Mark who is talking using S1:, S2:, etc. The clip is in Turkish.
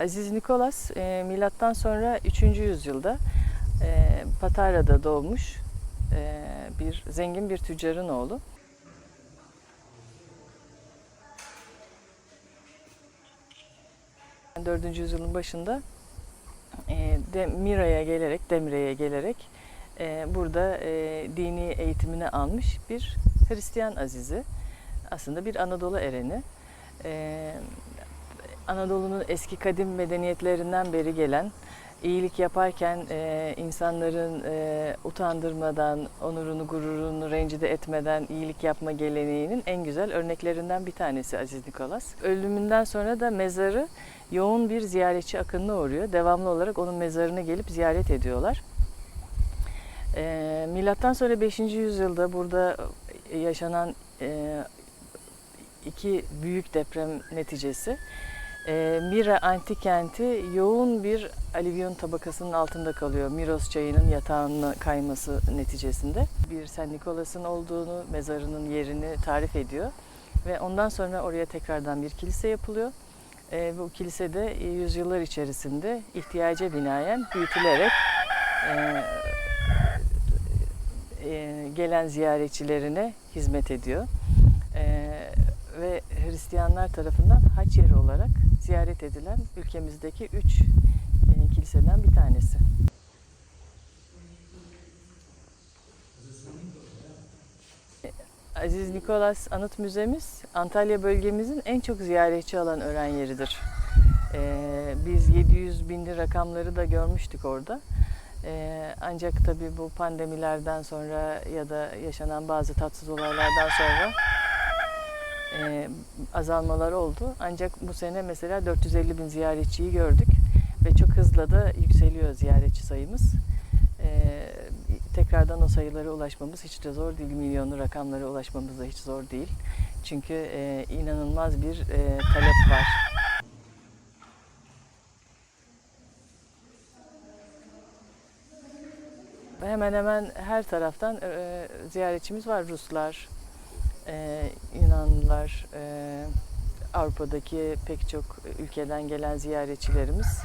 S1: Aziz Nikolas e, milattan sonra 3. yüzyılda e, Patara'da doğmuş e, bir zengin bir tüccarın oğlu. 4. yüzyılın başında e, Demira'ya gelerek, Demire'ye gelerek e, burada e, dini eğitimini almış bir Hristiyan azizi. Aslında bir Anadolu ereni. E, Anadolu'nun eski kadim medeniyetlerinden beri gelen iyilik yaparken e, insanların e, utandırmadan, onurunu, gururunu rencide etmeden iyilik yapma geleneğinin en güzel örneklerinden bir tanesi Aziz Nikolas. Ölümünden sonra da mezarı yoğun bir ziyaretçi akınına uğruyor. Devamlı olarak onun mezarına gelip ziyaret ediyorlar. E, milattan sonra 5. yüzyılda burada yaşanan e, iki büyük deprem neticesi Mira antik kenti yoğun bir alüvyon tabakasının altında kalıyor. Miros çayının yatağına kayması neticesinde. Bir Sen Nikolas'ın olduğunu, mezarının yerini tarif ediyor. Ve ondan sonra oraya tekrardan bir kilise yapılıyor. E, bu kilise de yüzyıllar içerisinde ihtiyaca binaen büyütülerek e, e, gelen ziyaretçilerine hizmet ediyor. Hristiyanlar tarafından haç yeri olarak ziyaret edilen ülkemizdeki üç e, kiliseden bir tanesi. Aziz Nikolas Anıt Müzemiz Antalya bölgemizin en çok ziyaretçi alan öğren yeridir. Ee, biz 700 binli rakamları da görmüştük orada. Ee, ancak tabii bu pandemilerden sonra ya da yaşanan bazı tatsız olaylardan sonra e, azalmalar oldu. Ancak bu sene mesela 450 bin ziyaretçiyi gördük ve çok hızla da yükseliyor ziyaretçi sayımız. E, tekrardan o sayılara ulaşmamız hiç de zor değil. Milyonlu rakamlara ulaşmamız da hiç zor değil. Çünkü e, inanılmaz bir e, talep var. Hemen hemen her taraftan e, ziyaretçimiz var. Ruslar, e, Yunanlılar, e, Avrupa'daki pek çok ülkeden gelen ziyaretçilerimiz